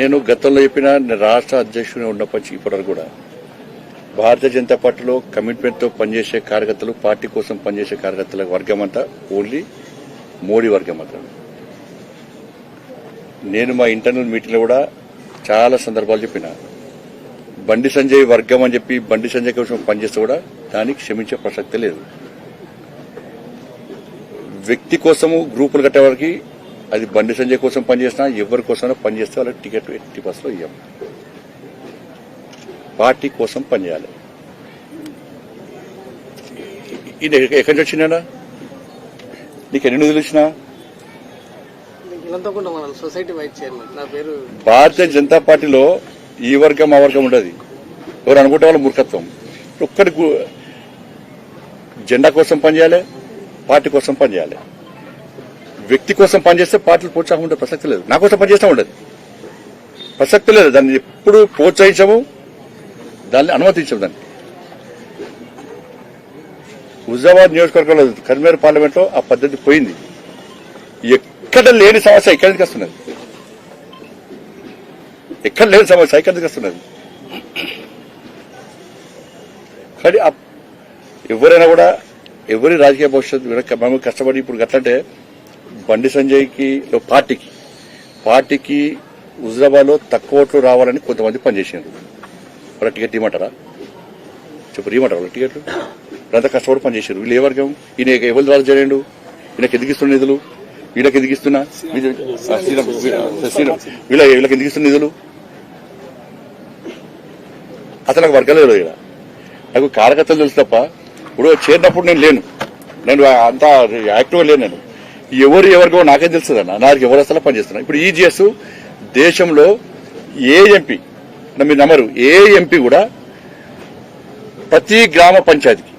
నేను గతంలో చెప్పిన రాష్ట్ర అధ్యక్షుడిగా ఉన్నప్పటి ఇప్పటివరకు కూడా భారతీయ జనతా పార్టీలో కమిట్మెంట్తో పనిచేసే కార్యకర్తలు పార్టీ కోసం పనిచేసే కార్యకర్తల వర్గం అంతా ఓన్లీ మోడీ వర్గం మాత్రమే. నేను మా ఇంటర్నల్ మీటింగ్లో కూడా చాలా సందర్భాలు చెప్పిన. బండి సంజయ్ వర్గం అని చెప్పి బండి సంజయ్ కోసం పనిచేస్తే కూడా దానికి క్షమించే ప్రసక్తే లేదు. వ్యక్తి కోసము గ్రూపులు కట్టేవారికి అది బండి సంజయ్ కోసం పనిచేసినా ఎవరి కోసమైనా పనిచేస్తే వాళ్ళకి టికెట్ ఎట్టి బస్సులో ఇవ్వం పార్టీ కోసం పనిచేయాలి. ఇది ఎక్క- ఎక్కడి నుంచి వచ్చినా నీకు ఎన్ని నిధులు ఇచ్చినా? భారతీయ జనతా పార్టీలో ఈ వర్గం ఆ వర్గం ఉండదు. ఎవరు అనుకుంటే వాళ్ళ మూర్ఖత్వం. ఒక్కడి గు- జెండా కోసం పనిచేయాలి పార్టీ కోసం పనిచేయాలి. వ్యక్తి కోసం పనిచేస్తే పార్టీలు ప్రోత్సాహం ఉండే ప్రసక్తి లేదు. నా కోసం పనిచేస్తూ ఉండదు. ప్రసక్తి లేదు. దాన్ని ఎప్పుడు ప్రోత్సహించము? దాన్ని అనుమతించము దాన్ని. హుజాబాద్ నియోజకవర్గంలో కరీంనగర్ పార్లమెంట్లో ఆ పద్ధతి పోయింది. ఎక్కడ లేని సమస్య ఎక్కడి నుంచి వస్తున్నది? ఎక్కడ లేని సమస్య ఎక్కడి నుంచి వస్తున్నది? కానీ ఎవరైనా కూడా ఎవరి రాజకీయ భవిష్యత్తు వెనక మేము కష్టపడి ఇప్పుడు గట్లంటే బండి సంజయ్కి పార్టీకి. పార్టీకి హుజరాబాద్లో తక్కువ ఓట్లు రావాలని కొంతమంది పనిచేసారు వాళ్ళ టికెట్ ఇవ్వమంటారా? చెప్పు ఇవ్వమంటారు వాళ్ళ టికెట్లు? వీళ్ళంతా కష్టపడి పనిచేశారు వీళ్ళు ఏ వర్గం? ఈయన ఎవరి ద్వారా చేయండు ఈయనకి ఎదిగిస్తున్న నిధులు? వీళ్ళకి ఎదిగిస్తున్నా వీళ్ళ- వీళ్ళ- వీళ్ళకి ఎదిగిస్తున్న నిధులు? అసలు నాకు వర్గాలు లేదు ఇక్కడ నాకు కార్యకర్తలు తెలుసు తప్ప ఇప్పుడు చేరినప్పుడు నేను లేను. నేను అంత యాక్టివ్గా లేను నేను. ఎవరు ఎవరికో నాకేం తెలుస్తుంది అన్న. నాకు ఎవరు అసలు పనిచేస్తున్నా ఇప్పుడు ఈజీఎస్ దేశంలో ఏ ఎంపీ మీరు నమ్మరు ఏ ఎంపీ కూడా ప్రతి గ్రామ పంచాయతీకి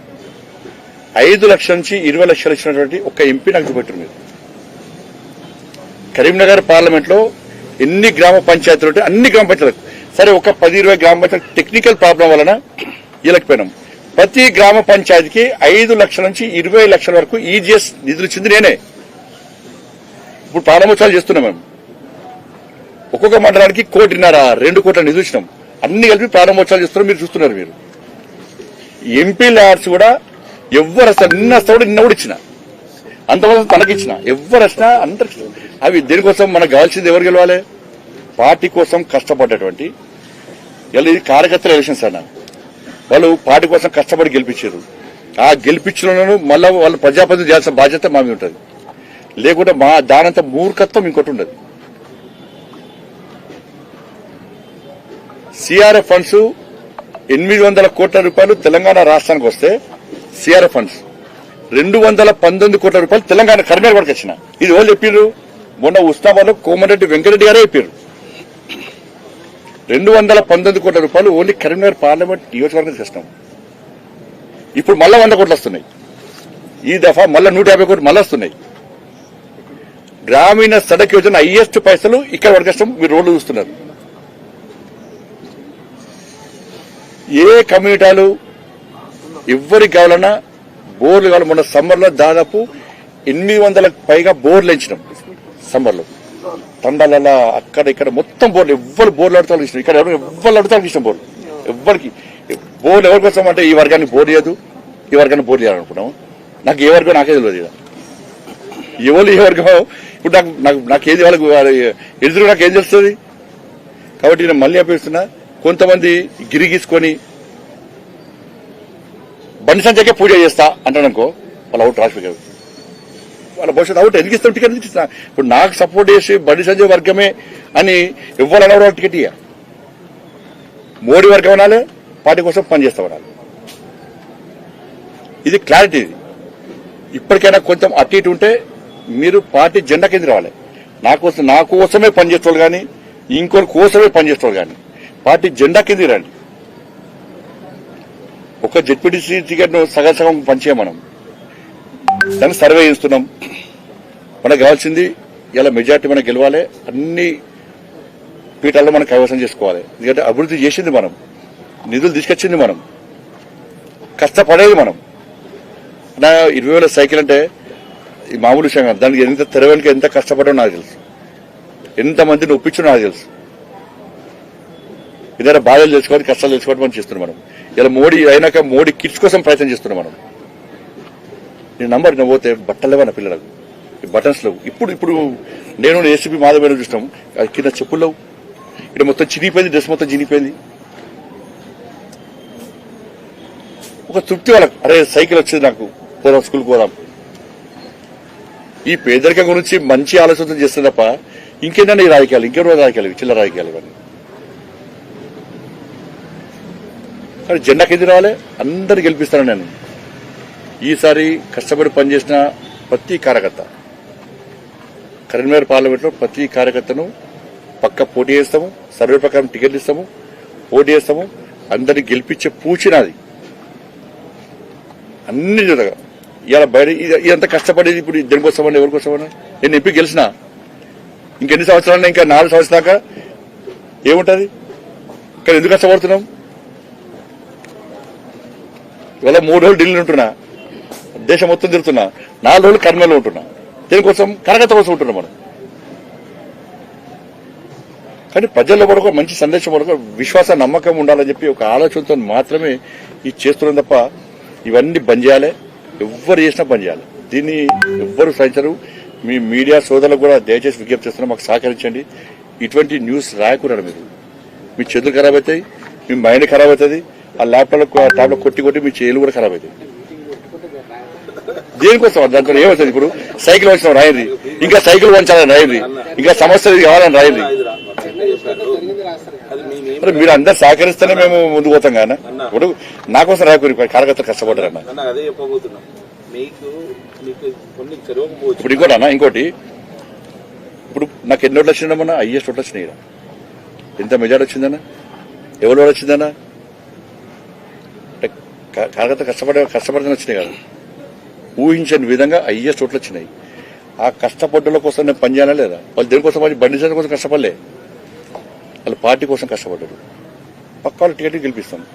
ఐదు లక్షల నుంచి ఇరవై లక్షలు ఇచ్చినటువంటి ఒక ఎంపీ నాకు చూపెట్టారు మీరు. కరీంనగర్ పార్లమెంట్లో ఎన్ని గ్రామ పంచాయతీలు ఉంటే అన్ని గ్రామ పంచాయతీలకు. సరే ఒక పది ఇరవై గ్రామ పంచాయతీ టెక్నికల్ ప్రాబ్లం వలన ఇలకపోయినాం ప్రతి గ్రామ పంచాయతీకి ఐదు లక్షల నుంచి ఇరవై లక్షల వరకు ఈజీఎస్ నిధులు ఇచ్చింది నేనే. ఇప్పుడు ప్రారంభోత్సవాలు చేస్తున్నాం మేము. ఒక్కొక్క మండలానికి కోటిన్నర రెండు కోట్ల నిధులు ఇచ్చినాం. అన్ని కలిపి ప్రారంభోత్సవాలు చేస్తున్నాం మీరు చూస్తున్నారు మీరు. ఎంపీ ల్యాడ్స్ కూడా ఎవరు వస్తారు నిన్న వస్తా కూడా నిన్న కూడా ఇచ్చిన. అంతవరకు తనకిచ్చిన ఎవరు వచ్చినా అందరికి అవి దేనికోసం? మనకు కావాల్సింది ఎవరు గెలవాలి? పార్టీ కోసం కష్టపడ్డటువంటి ఇలా ఇది కార్యకర్తల ఎలక్షన్స్ అన్న. వాళ్ళు పార్టీ కోసం కష్టపడి గెలిపించారు. ఆ గెలిపించడంలో మళ్ళా వాళ్ళు ప్రజాప్రతినిధి చేయాల్సిన బాధ్యత మా మీద ఉంటుంది. లేకుంటే మా దానంత మూర్ఖత్వం ఇంకోటి ఉండదు. సిఆర్ఎఫ్ ఫండ్స్ ఎనిమిది వందల కోట్ల రూపాయలు తెలంగాణ రాష్ట్రానికి వస్తే సిఆర్ఎఫ్ ఫండ్స్ రెండు వందల పంతొమ్మిది కోట్ల రూపాయలు తెలంగాణ కరీంనగర్ వరకు వచ్చిన. ఇది వాళ్ళు చెప్పారు మొన్న ఉస్నాబాద్లో కోమరెడ్డి వెంకరెడ్డి గారే చెప్పారు రెండు వందల పంతొమ్మిది కోట్ల రూపాయలు ఓన్లీ కరీంనగర్ పార్లమెంట్ నియోజకవర్గం చేసినాం. ఇప్పుడు మళ్ళా వంద కోట్లు వస్తున్నాయి. ఈ దఫా మళ్ళా నూట యాభై కోట్లు మళ్ళీ వస్తున్నాయి. గ్రామీణ సడక్ యోజన హైయెస్ట్ పైసలు ఇక్కడ పడకష్టం మీరు రోడ్లు చూస్తున్నారు. ఏ కమ్యూనిటాలు ఎవరికి కావాలన్నా బోర్లు కావాలి. మొన్న సమ్మర్లో దాదాపు ఎనిమిది వందలకు పైగా బోర్లు ఎంచినాం సమ్మర్లో. తండాల అక్కడ ఇక్కడ మొత్తం బోర్లు ఎవ్వరు బోర్లు అడుగుతారు ఇష్టం ఇక్కడ ఎవరు ఎవ్వరు అడుగుతారు ఇష్టం బోర్లు. ఎవ్వరికి బోర్లు ఎవరికి వస్తాం అంటే ఈ వర్గానికి బోర్ లేదు ఈ వర్గానికి బోర్ చేయాలనుకున్నాము నాకు ఏ వర్గం నాకే తెలియదు ఇక. ఎవరు వర్గం ఇప్పుడు నాకు నాకు నాకేది వాళ్ళకి ఎదురు నాకు ఏం తెలుస్తుంది? కాబట్టి నేను మళ్ళీ అప్పగిస్తున్నా కొంతమంది గిరిగీసుకొని బండి సంచకే పూజ చేస్తా అంటాడనుకో వాళ్ళు అవుట్ రాష్ట్ర వాళ్ళ భవిష్యత్తు అవుట్ ఎందుకు ఇస్తాం టికెట్ ఎందుకు ఇస్తున్నా ఇప్పుడు నాకు సపోర్ట్ చేసి బండి సంజయ్ వర్గమే అని ఇవ్వాలి అనవడం టికెట్ ఇయ్య. మోడీ వర్గం అనాలి పార్టీ కోసం పనిచేస్తా ఉండాలి. ఇది క్లారిటీ ఇది. ఇప్పటికైనా కొంచెం అటు ఇటు ఉంటే మీరు పార్టీ జెండా కింద రావాలి. నా కోసం నా కోసమే పనిచేసేవాళ్ళు కానీ ఇంకొకరి కోసమే పనిచేసేవాళ్ళు కానీ పార్టీ జెండా కింద రండి. ఒక జెడ్పీటీసీ టికెట్ను సగం సగం పనిచేయం మనం. దాన్ని సర్వే చేస్తున్నాం. మనకు కావాల్సింది ఇలా మెజార్టీ మనకు గెలవాలి. అన్ని పీఠాల్లో మనం కైవసం చేసుకోవాలి. ఎందుకంటే అభివృద్ధి చేసింది మనం. నిధులు తీసుకొచ్చింది మనం. కష్టపడేది మనం. నా ఇరవై వేల సైకిల్ అంటే ఈ మామూలు విషయం కాదు. దానికి ఎంత తెరవడానికి ఎంత కష్టపడో నాకు తెలుసు. ఎంతమందిని మందిని నాకు తెలుసు. ఏదైనా బాధలు తెలుసుకోవాలి కష్టాలు చేసుకోవడం మనం చేస్తున్నాం మనం. ఇలా మోడీ అయినాక మోడీ కిట్స్ కోసం ప్రయత్నం చేస్తున్నాం మనం. నేను నంబర్ నేను పోతే బట్టలు నా పిల్లలకు? బటన్స్ లేవు. ఇప్పుడు ఇప్పుడు నేను ఏసీపీ మాధవ్ చూసినాం. కింద చెప్పులు లేవు. ఇక్కడ మొత్తం చినిగిపోయింది డ్రెస్ మొత్తం చినిగిపోయింది. ఒక తృప్తి వాళ్ళకు. అరే సైకిల్ వచ్చేది నాకు. పోదాం స్కూల్కి పోదాం. ఈ పేదరికం గురించి మంచి ఆలోచన చేస్తుంది తప్ప ఇంకేంటండి ఈ రాజకీయాలు? ఇంకెవరో రాజకీయాలు చిల్లర రాజకీయాలు ఇవన్నీ. కానీ జెండా కింద రావాలి. అందరు గెలిపిస్తాను నేను. ఈసారి కష్టపడి పనిచేసిన ప్రతి కార్యకర్త కరీంనగర్ పార్లమెంట్లో ప్రతి కార్యకర్తను పక్క పోటీ చేస్తాము సర్వే ప్రకారం టికెట్లు ఇస్తాము పోటీ చేస్తాము అందరిని గెలిపించే పూచినది అన్ని జరగా ఇలా బయట ఇది- ఇదంతా కష్టపడేది ఇప్పుడు దేనికోసమని ఎవరికోసమని నేను ఎంపీ గెలిచిన. ఇంకెన్ని సంవత్సరాలు ఇంకా నాలుగు సంవత్సరాల దాకా ఏముంటది? ఇక్కడ ఎందుకు కష్టపడుతున్నాం? ఇవాళ మూడు రోజులు ఢిల్లీ ఉంటున్నా. దేశం మొత్తం తిరుగుతున్నా. నాలుగు రోజులు కర్మలో ఉంటున్నా. దేనికోసం? కరగత కోసం ఉంటున్నాం మనం. కానీ ప్రజల్లో కూడా ఒక మంచి సందేశం కూడా విశ్వాస నమ్మకం ఉండాలని చెప్పి ఒక ఆలోచనతో మాత్రమే ఇది చేస్తున్నాం తప్ప ఇవన్నీ బంద్ చేయాలి. ఎవ్వరు చేసినా పని చేయాలి. దీన్ని ఎవ్వరు సహించరు. మీ మీడియా సోదరులకు కూడా దయచేసి విజ్ఞప్తి చేస్తున్నా. మాకు సహకరించండి. ఇటువంటి న్యూస్ రాయకూడదు మీరు. మీ చేతులు ఖరాబ్ అవుతాయి మీ మైండ్ ఖరాబ్ అవుతుంది ఆ ల్యాప్టాప్ టాప్లో కొట్టి కొట్టి మీ చేతులు కూడా ఖరాబ్ అవుతాయి. దేనికోసం దాంట్లో ఏమవుతుంది ఇప్పుడు? సైకిల్ వంచడం రాయండి. ఇంకా సైకిల్ వంచాలని రాయండి. ఇంకా సమస్య కావాలని రాయండి. మీరు అందరు సహకరిస్తేనే మేము ముందుకు పోతాం కానీ ఇప్పుడు నా కోసం రాయకూరి కార్యకర్తలు కష్టపడ్డారన్న. అన్న అదే మీకు మీకు కొన్ని ఇప్పుడు ఇంకోటి అన్న ఇంకోటి. ఇప్పుడు నాకు ఎన్ని ఓట్లు వచ్చిందమ్మా హైయెస్ట్ ఓట్లు వచ్చినాయి ఎంత మెజార్టీ వచ్చిందన్న ఎవరు ఓట్లు వచ్చిందన్న కాగత కష్టపడే కష్టపడిన వచ్చినాయి కదా. ఊహించని విధంగా హైయెస్ట్ ఓట్లు వచ్చినాయి. ఆ కష్టపడ్డల కోసం నేను పనిచేయాలా లేదా? వాళ్ళు దేనికోసం వాళ్ళు బండి చేయడం కోసం కష్టపడలే. వాళ్ళు పార్టీ కోసం కష్టపడ్డారు. పక్క వాళ్ళు టికెట్ గెలిపిస్తాను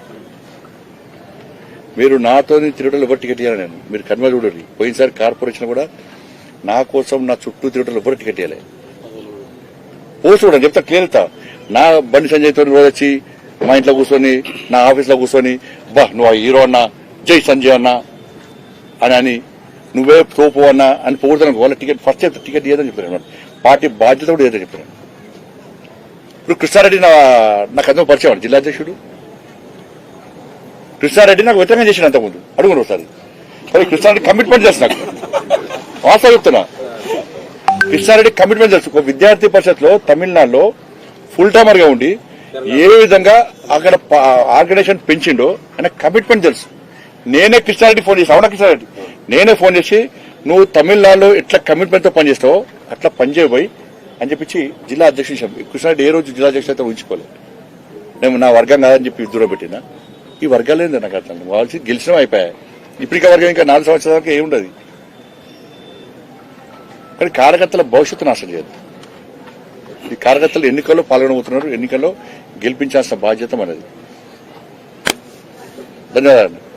మీరు నాతో తిరగడం ఎవరు టికెట్ ఇవ్వాలి నేను? మీరు కన్వే చూడండి. పోయినసారి కార్పొరేషన్ కూడా నా కోసం నా చుట్టూ తిరగడం ఎవరు టికెట్ ఇవ్వాలి పోస్ట్ చూడండి చెప్తా క్లియర్తా నా బండి సంజయ్తో రోజు వచ్చి మా ఇంట్లో కూర్చొని నా ఆఫీస్లో కూర్చొని బా నువ్వు హీరో అన్నా జై సంజయ్ అన్నా అని అని నువ్వే తోపు అన్నా అని పోగొడతాను. వాళ్ళ టికెట్ ఫస్ట్ చెప్తే టికెట్ ఏదని చెప్తాను పార్టీ బాధ్యత కూడా ఏదని చెప్తాను ఇప్పుడు కృష్ణారెడ్డి నా నాకు అందరూ పరిచయం జిల్లా అధ్యక్షుడు. కృష్ణారెడ్డి నాకు వ్యతిరేకం చేసిన అంతకుముందు. అడుగును ఒకసారి. కానీ కృష్ణారెడ్డి కమిట్మెంట్ చేస్తున్నాను నాకు. చెప్తున్నా. కృష్ణారెడ్డి కమిట్మెంట్ తెలుసు ఒక విద్యార్థి పరిషత్లో తమిళనాడులో ఫుల్ టైమర్గా ఉండి ఏ విధంగా అక్కడ ఆర్గనైజేషన్ పెంచిండో అనే కమిట్మెంట్ తెలుసు. నేనే కృష్ణారెడ్డి ఫోన్ చేసి అవునా కృష్ణారెడ్డి? నేనే ఫోన్ చేసి నువ్వు తమిళనాడులో ఎట్లా కమిట్మెంట్తో పనిచేస్తావో అట్లా పనిచేయబోయి అని చెప్పించి జిల్లా అధ్యక్షుడు చెప్పి కృష్ణారెడ్డి ఏ రోజు జిల్లా అధ్యక్షుడు అయితే ఉంచుకోలేదు నేను నా వర్గం కాదని చెప్పి దూరం పెట్టినా. ఈ వర్గాలు ఏంది నాకు అట్లా వాళ్ళు గెలిచినా అయిపోయాయి. ఇప్పటికే వర్గం ఇంకా నాలుగు సంవత్సరాల వరకు ఏముండదు కానీ కార్యకర్తల భవిష్యత్తు నాశనం చేయదు ఈ కార్యకర్తలు ఎన్నికల్లో పాల్గొనబోతున్నారు ఎన్నికల్లో గెలిపించాల్సిన బాధ్యత మనది. ధన్యవాదాలు.